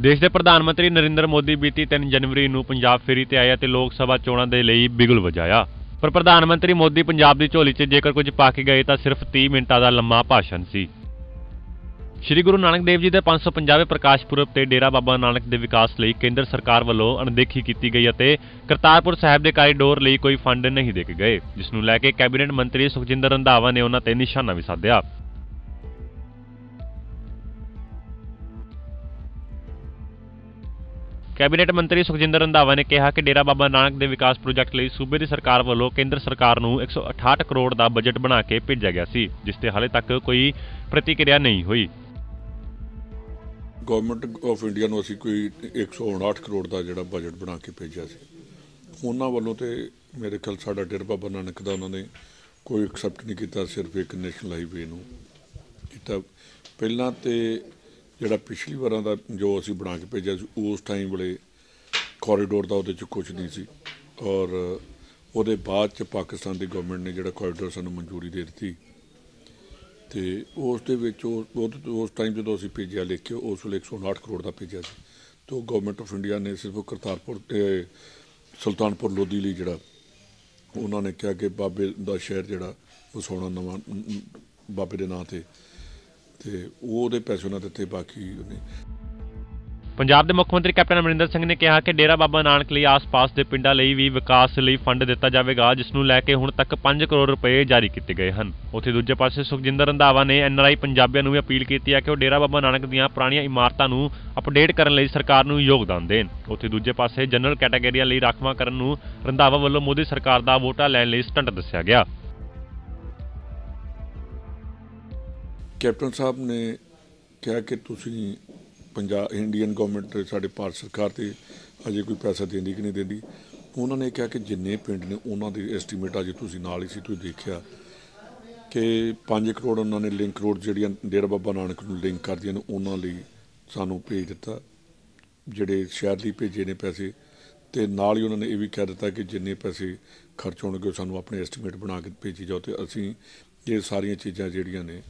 ਦੇਸ਼ ਦੇ ਪ੍ਰਧਾਨ ਮੰਤਰੀ ਨਰਿੰਦਰ ਮੋਦੀ ਬੀਤੀ 3 ਜਨਵਰੀ ਨੂੰ ਪੰਜਾਬ ਫੇਰੀ ਤੇ ਆਏ ਅਤੇ ਲੋਕ ਸਭਾ ਚੋਣਾਂ ਦੇ ਲਈ ਬਿਗਲ ਵਜਾਇਆ। ਪਰ ਪ੍ਰਧਾਨ ਮੰਤਰੀ ਮੋਦੀ ਪੰਜਾਬ ਦੀ ਝੋਲੀ 'ਚ ਜੇਕਰ ਕੁਝ ਪਾ ਕੇ ਗਏ ਤਾਂ ਸਿਰਫ 30 ਮਿੰਟਾਂ ਦਾ ਲੰਮਾ ਭਾਸ਼ਣ ਸੀ। ਸ਼੍ਰੀ ਗੁਰੂ ਨਾਨਕ ਦੇਵ ਜੀ ਦੇ 550ਵੇਂ ਪ੍ਰਕਾਸ਼ ਪੁਰਬ ਤੇ ਡੇਰਾ ਬਾਬਾ ਨਾਨਕ ਦੇ ਵਿਕਾਸ ਲਈ ਕੇਂਦਰ ਸਰਕਾਰ ਵੱਲੋਂ ਅਣਦੇਖੀ ਕੀਤੀ ਗਈ ਅਤੇ ਕਰਤਾਰਪੁਰ ਸਾਹਿਬ ਦੇ ਕਾਰੀਡੋਰ ਲਈ ਕੋਈ ਫੰਡ ਨਹੀਂ ਦੇ ਕੇ ਗਏ, ਜਿਸ ਨੂੰ ਲੈ ਕੇ ਕੈਬਨਿਟ ਮੰਤਰੀ ਸੁਖਜਿੰਦਰ ਰੰਧਾਵਾ ਨੇ ਉਹਨਾਂ ਤੇ ਨਿਸ਼ਾਨਾ ਵੀ ਸਾਧਿਆ। ਕੈਬਨਿਟ ਮੰਤਰੀ ਸੁਖਜਿੰਦਰ ਰੰਧਾਵਾ ਨੇ ਕਿਹਾ ਕਿ ਡੇਰਾ ਬਾਬਾ ਨਾਨਕ ਦੇ ਵਿਕਾਸ ਪ੍ਰੋਜੈਕਟ ਲਈ ਸੂਬੇ ਦੀ ਸਰਕਾਰ ਵੱਲੋਂ ਕੇਂਦਰ ਸਰਕਾਰ ਨੂੰ 168 ਕਰੋੜ ਦਾ ਬਜਟ ਬਣਾ ਕੇ ਭੇਜਿਆ ਗਿਆ ਸੀ, ਜਿਸ ਤੇ ਹਾਲੇ ਤੱਕ ਕੋਈ ਪ੍ਰਤੀਕਿਰਿਆ ਨਹੀਂ ਹੋਈ। ਗਵਰਨਮੈਂਟ ਆਫ ਇੰਡੀਆ ਨੂੰ ਅਸੀਂ ਕੋਈ 159 ਕਰੋੜ ਦਾ ਜਿਹੜਾ ਬਜਟ ਬਣਾ ਕੇ ਭੇਜਿਆ ਸੀ। ਉਹਨਾਂ ਵੱਲੋਂ ਤੇ ਮੇਰੇ ਖਿਆਲ ਸਾਡਾ ਡੇਰਾ ਬਾਬਾ ਨਾਨਕ ਦਾ ਉਹਨਾਂ ਨੇ ਕੋਈ ਐਕਸੈਪਟ ਨਹੀਂ ਕੀਤਾ, ਸਿਰਫ ਇੱਕ ਨੈਸ਼ਨਲ ਹਾਈਵੇ ਨੂੰ ਕੀਤਾ। ਪਹਿਲਾਂ ਤੇ ਜਿਹੜਾ ਪਿਛਲੀ ਵਾਰਾਂ ਦਾ ਜੋ ਅਸੀਂ ਬਣਾ ਕੇ ਭੇਜਿਆ ਸੀ, ਉਸ ਟਾਈਮ ਵੇਲੇ ਕੋਰੀਡੋਰ ਦਾ ਉਹਦੇ ਚ ਕੁਝ ਨਹੀਂ ਸੀ। ਔਰ ਉਹਦੇ ਬਾਅਦ ਚ ਪਾਕਿਸਤਾਨ ਦੀ ਗਵਰਨਮੈਂਟ ਨੇ ਜਿਹੜਾ ਕੋਰੀਡੋਰ ਸਾਨੂੰ ਮਨਜ਼ੂਰੀ ਦੇ ਦਿੱਤੀ। ਤੇ ਉਸ ਦੇ ਵਿੱਚ ਉਹ ਉਸ ਟਾਈਮ ਜਦੋਂ ਅਸੀਂ ਭੇਜਿਆ ਲਿਖ ਕੇ ਉਸ ਵੇਲੇ 159 ਕਰੋੜ ਦਾ ਭੇਜਿਆ ਸੀ। ਤੇ ਉਹ ਗਵਰਨਮੈਂਟ ਆਫ ਇੰਡੀਆ ਨੇ ਸਿਰਫ ਕਰਤਾਰਪੁਰ ਤੇ ਸੁਲਤਾਨਪੁਰ ਲੋਧੀ ਲਈ ਜਿਹੜਾ, ਉਹਨਾਂ ਨੇ ਕਿਹਾ ਕਿ ਬਾਬੇ ਦਾ ਸ਼ਹਿਰ ਜਿਹੜਾ, ਵਸਾਉਣਾ ਨਵਾਂ ਬਾਬੇ ਦੇ ਨਾਂ ਤੇ। ਤੇ ਉਹਦੇ ਪੈਸੇ ਉਹਨਾਂ ਦਿੱਤੇ, ਬਾਕੀ ਉਹਨੇ। ਪੰਜਾਬ ਦੇ ਮੁੱਖ ਮੰਤਰੀ ਕੈਪਟਨ ਅਮਰਿੰਦਰ ਸਿੰਘ ਨੇ ਕਿਹਾ ਕਿ ਡੇਰਾ ਬਾਬਾ ਨਾਨਕ ਲਈ ਆਸ-ਪਾਸ ਦੇ ਪਿੰਡਾਂ ਲਈ ਵੀ ਵਿਕਾਸ ਲਈ ਫੰਡ ਦਿੱਤਾ ਜਾਵੇਗਾ, ਜਿਸ ਨੂੰ ਲੈ ਕੇ ਹੁਣ ਤੱਕ 5 ਕਰੋੜ ਰੁਪਏ ਜਾਰੀ ਕੀਤੇ ਗਏ ਹਨ। ਉੱਥੇ ਦੂਜੇ ਪਾਸੇ ਸੁਖਜਿੰਦਰ ਰੰਧਾਵਾ ਨੇ ਐਨਆਰਆਈ ਪੰਜਾਬੀਆਂ ਨੂੰ ਵੀ ਅਪੀਲ ਕੀਤੀ ਹੈ ਕਿ ਉਹ ਡੇਰਾ ਬਾਬਾ ਨਾਨਕ ਦੀਆਂ ਪੁਰਾਣੀਆਂ ਇਮਾਰਤਾਂ ਨੂੰ ਅਪਡੇਟ ਕਰਨ ਲਈ ਸਰਕਾਰ ਨੂੰ ਯੋਗਦਾਨ ਦੇਣ। ਉੱਥੇ ਦੂਜੇ ਪਾਸੇ ਜਨਰਲ ਕੈਟਾਗਰੀਆਂ ਲਈ ਰਾਖਵਾਂ ਕਰਨ ਨੂੰ ਰੰਧਾਵਾ ਵੱਲੋਂ ਮੋਦੀ ਸਰਕਾਰ ਦਾ ਵੋਟਾਂ ਲੈਣ ਲਈ ਸਟੰਟ ਦੱਸਿਆ ਗਿਆ। ਕੈਪਟਨ ਸਾਹਿਬ ਨੇ ਕਿਹਾ ਕਿ ਤੁਸੀਂ ਪੰਜਾਬ ਇੰਡੀਅਨ ਗਵਰਨਮੈਂਟ ਤੇ ਸਾਡੇ ਭਾਰਤ ਸਰਕਾਰ ਤੇ ਅਜੇ ਕੋਈ ਪੈਸਾ ਦਿੰਦੀ ਕਿ ਨਹੀਂ ਦਿੰਦੀ ਉਹਨਾਂ ਨੇ ਕਿਹਾ ਕਿ ਜਿੰਨੇ ਪਿੰਡ ਨੇ ਉਹਨਾਂ ਦੇ ਐਸਟੀਮੇਟ ਅਜੇ ਤੁਸੀਂ ਨਾਲ ਹੀ ਸੀ, ਤੁਸੀਂ ਦੇਖਿਆ ਕਿ 5 ਕਰੋੜ ਉਹਨਾਂ ਨੇ ਲਿੰਕ ਰੋਡ ਜਿਹੜੀਆਂ ਡੇਰਾ ਬਾਬਾ ਨਾਨਕ ਨੂੰ ਲਿੰਕ ਕਰਦੀਆਂ ਨੇ, ਉਹਨਾਂ ਲਈ ਸਾਨੂੰ ਭੇਜ ਦਿੱਤਾ। ਜਿਹੜੇ ਸ਼ਹਿਰ ਲਈ ਭੇਜੇ ਨੇ ਪੈਸੇ ਤੇ ਨਾਲ ਹੀ ਉਹਨਾਂ ਨੇ ਇਹ ਵੀ ਕਹਿ ਦਿੱਤਾ ਕਿ ਜਿੰਨੇ ਪੈਸੇ ਖਰਚ ਹੋਣਗੇ ਉਹ ਸਾਨੂੰ ਆਪਣੇ ਐਸਟੀਮੇਟ ਬਣਾ ਕੇ ਭੇਜੀ ਜਾਓ ਤੇ ਅਸੀਂ ਇਹ ਸਾਰੀਆਂ ਚੀਜ਼ਾਂ ਜਿਹੜੀਆਂ ਨੇ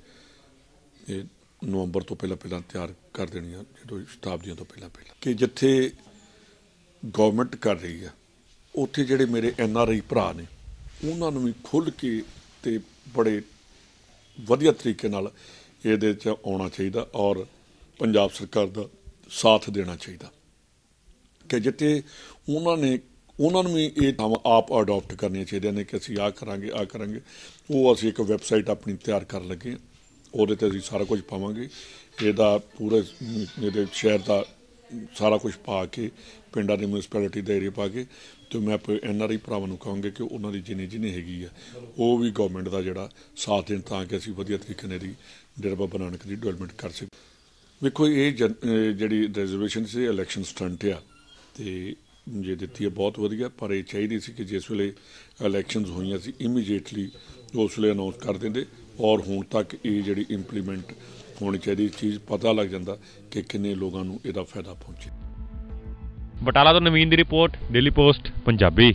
ਇਹ ਨਵੰਬਰ ਤੋਂ ਪਹਿਲਾਂ ਪਹਿਲਾਂ ਤਿਆਰ ਕਰ ਦੇਣੀਆਂ, ਜਦੋਂ ਸ਼ਤਾਬਦੀਆਂ ਤੋਂ ਪਹਿਲਾਂ ਪਹਿਲਾਂ। ਕਿ ਜਿੱਥੇ ਗਵਰਨਮੈਂਟ ਕਰ ਰਹੀ ਹੈ ਉੱਥੇ ਜਿਹੜੇ ਮੇਰੇ ਐਨ ਆਰ ਆਈ ਭਰਾ ਨੇ, ਉਹਨਾਂ ਨੂੰ ਵੀ ਖੁੱਲ੍ਹ ਕੇ ਤੇ ਬੜੇ ਵਧੀਆ ਤਰੀਕੇ ਨਾਲ ਇਹਦੇ 'ਚ ਆਉਣਾ ਚਾਹੀਦਾ ਔਰ ਪੰਜਾਬ ਸਰਕਾਰ ਦਾ ਸਾਥ ਦੇਣਾ ਚਾਹੀਦਾ। ਕਿ ਜਿੱਥੇ ਉਹਨਾਂ ਨੇ, ਉਹਨਾਂ ਨੂੰ ਵੀ ਇਹ ਥਾਵਾਂ ਆਪ ਅਡਾਪਟ ਕਰਨੀਆਂ ਚਾਹੀਦੀਆਂ ਨੇ ਕਿ ਅਸੀਂ ਆਹ ਕਰਾਂਗੇ ਆਹ ਕਰਾਂਗੇ। ਉਹ ਅਸੀਂ ਇੱਕ ਵੈਬਸਾਈਟ ਆਪਣੀ ਤਿਆਰ ਕਰ ਲੱਗੇ ਹਾਂ। ਉਹਦੇ ਤੇ ਅਸੀਂ ਸਾਰਾ ਕੁਝ ਪਾਵਾਂਗੇ। ਇਹਦਾ ਪੂਰੇ, ਇਹਦੇ ਸ਼ਹਿਰ ਦਾ ਸਾਰਾ ਕੁਝ ਪਾ ਕੇ, ਪਿੰਡਾਂ ਦੀ ਮਿਊਨਿਸਪੈਲਿਟੀ ਦਾ ਏਰੀਆ ਪਾ ਕੇ, ਤੇ ਮੈਂ ਐਨ ਆਰ ਆਈ ਭਰਾਵਾਂ ਨੂੰ ਕਹਾਂਗੇ ਕਿ ਉਹਨਾਂ ਦੀ ਜਿੰਨੀ ਜਿੰਨੀ ਹੈਗੀ ਆ, ਉਹ ਵੀ ਗਵਰਨਮੈਂਟ ਦਾ ਜਿਹੜਾ ਸਾਥ ਦੇਣ ਤਾਂ ਕਿ ਅਸੀਂ ਵਧੀਆ ਤਰੀਕੇ ਨਾਲ ਇਹਦੀ ਡੇਰਾ ਬਾਬਾ ਨਾਨਕ ਦੀ ਡਿਵੈਲਪਮੈਂਟ ਕਰ ਸਕੀਏ। ਵੇਖੋ, ਇਹ ਜਿਹੜੀ ਰਿਜ਼ਰਵੇਸ਼ਨ ਸੀ ਇਲੈਕਸ਼ਨ ਸਟੰਟ ਆ, ਤੇ ਜੇ ਦਿੱਤੀ ਹੈ ਬਹੁਤ ਵਧੀਆ, ਪਰ ਇਹ ਚਾਹੀਦੀ ਸੀ ਕਿ ਜਿਸ ਵੇਲੇ ਇਲੈਕਸ਼ਨਸ ਹੋਈਆਂ ਸੀ ਇਮੀਡੀਏਟਲੀ ਉਸ ਵੇਲੇ ਅਨਾਉਂਸ ਕਰ ਦਿੰਦੇ। ਔਰ ਹੁਣ ਤੱਕ ਇਹ ਜਿਹੜੀ ਇੰਪਲੀਮੈਂਟ ਹੋਣੀ ਚਾਹੀਦੀ ਚੀਜ਼ ਪਤਾ ਲੱਗ ਜਾਂਦਾ ਕਿ ਕਿੰਨੇ ਲੋਕਾਂ ਨੂੰ ਇਹਦਾ ਫਾਇਦਾ ਪਹੁੰਚੇ ਬਟਾਲਾ ਤੋਂ ਨਵੀਨ ਦੀ ਰਿਪੋਰਟ ਡੇਲੀ ਪੋਸਟ ਪੰਜਾਬੀ।